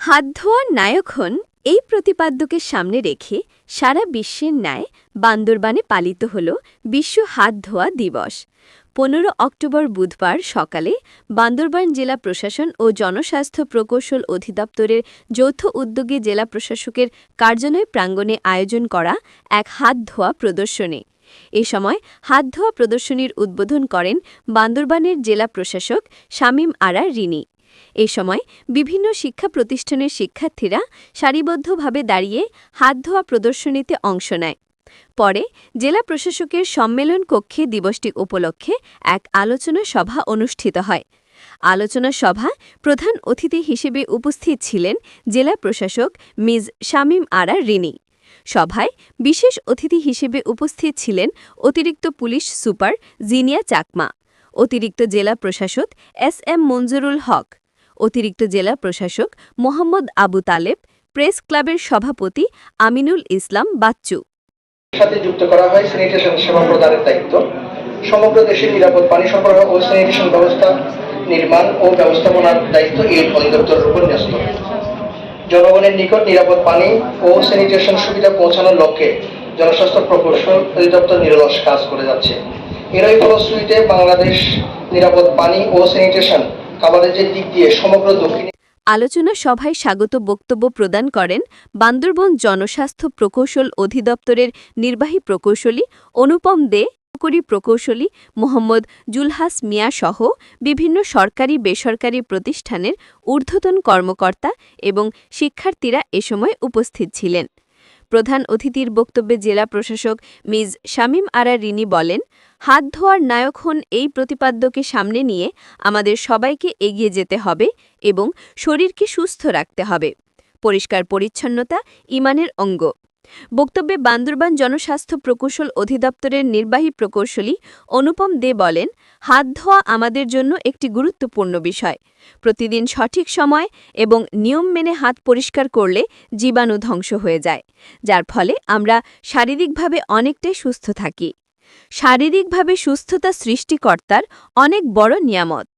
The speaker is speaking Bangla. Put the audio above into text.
হাত ধোয়ার নায়ক হন এই প্রতিপাদ্যকে সামনে রেখে সারা বিশ্বের ন্যায় বান্দরবানে পালিত হল বিশ্ব হাত ধোয়া দিবস। পনেরো অক্টোবর বুধবার সকালে বান্দরবান জেলা প্রশাসন ও জনস্বাস্থ্য প্রকৌশল অধিদপ্তরের যৌথ উদ্যোগে জেলা প্রশাসকের কার্যালয় প্রাঙ্গণে আয়োজন করা এক হাত ধোয়া প্রদর্শনী। এ সময় হাত ধোয়া প্রদর্শনীর উদ্বোধন করেন বান্দরবানের জেলা প্রশাসক শামীম আরা রিনি। এ সময় বিভিন্ন শিক্ষা প্রতিষ্ঠানের শিক্ষার্থীরা সারিবদ্ধভাবে দাঁড়িয়ে হাত ধোয়া প্রদর্শনীতে অংশ নেয়। পরে জেলা প্রশাসকের সম্মেলন কক্ষে দিবসটি উপলক্ষে এক আলোচনা সভা অনুষ্ঠিত হয়। আলোচনা সভা প্রধান অতিথি হিসেবে উপস্থিত ছিলেন জেলা প্রশাসক মিজ শামীম আরা রিনি। সভায় বিশেষ অতিথি হিসেবে উপস্থিত ছিলেন অতিরিক্ত পুলিশ সুপার জিনিয়া চাকমা, অতিরিক্ত জেলা প্রশাসক এস এম মঞ্জুরুল হক অতিরিক্ত জেলা প্রশাসক মোহাম্মদ আবু তালেব, প্রেস ক্লাবের সভাপতি আমিনুল ইসলাম বাচ্চু। সাথে যুক্ত করা হয় স্যানিটেশন সেবা প্রদানের দায়িত্ব। সমগ্র দেশে নিরাপদ পানি সরবরাহ ও স্যানিটেশন ব্যবস্থা নির্মাণ ও ব্যবস্থাপনার দায়িত্ব এই অধিদপ্তরের উপর ন্যস্ত। জনগণের নিকট নিরাপদ পানি ও স্যানিটেশন সুবিধা পৌঁছানোর লক্ষ্যে জনস্বাস্থ্য প্রকৌশল অধিদপ্তর নিরলস কাজ করে যাচ্ছে। এরই ফলশ্রুতিতে বাংলাদেশ নিরাপদ পানি ও স্যানিটেশন দিক দিয়ে সমগ্র আলোচনা সভায় স্বাগত বক্তব্য প্রদান করেন বান্দরবন জনস্বাস্থ্য প্রকৌশল অধিদপ্তরের নির্বাহী প্রকৌশলী অনুপম দে করি প্রকৌশলী মোহাম্মদ জুলহাস মিয়া সহ বিভিন্ন সরকারি বেসরকারি প্রতিষ্ঠানের ঊর্ধ্বতন কর্মকর্তা এবং শিক্ষার্থীরা এ সময় উপস্থিত ছিলেন। প্রধান অতিথির বক্তব্যে জেলা প্রশাসক মিজ শামীম আরা রিনি বলেন, হাত ধোয়ার নায়ক হন এই প্রতিপাদ্যকে সামনে নিয়ে আমাদের সবাইকে এগিয়ে যেতে হবে এবং শরীরকে সুস্থ রাখতে হবে। পরিষ্কার পরিচ্ছন্নতা ইমানের অঙ্গ। বক্তব্যে বান্দরবান জনস্বাস্থ্য প্রকৌশল অধিদপ্তরের নির্বাহী প্রকৌশলী অনুপম দে বলেন, হাত ধোয়া আমাদের জন্য একটি গুরুত্বপূর্ণ বিষয়। প্রতিদিন সঠিক সময় এবং নিয়ম মেনে হাত পরিষ্কার করলে জীবাণু ধ্বংস হয়ে যায়। যার ফলে আমরা শারীরিকভাবে অনেকটাই সুস্থ থাকি। শারীরিকভাবে সুস্থতা সৃষ্টিকর্তার অনেক বড় নিয়ামত।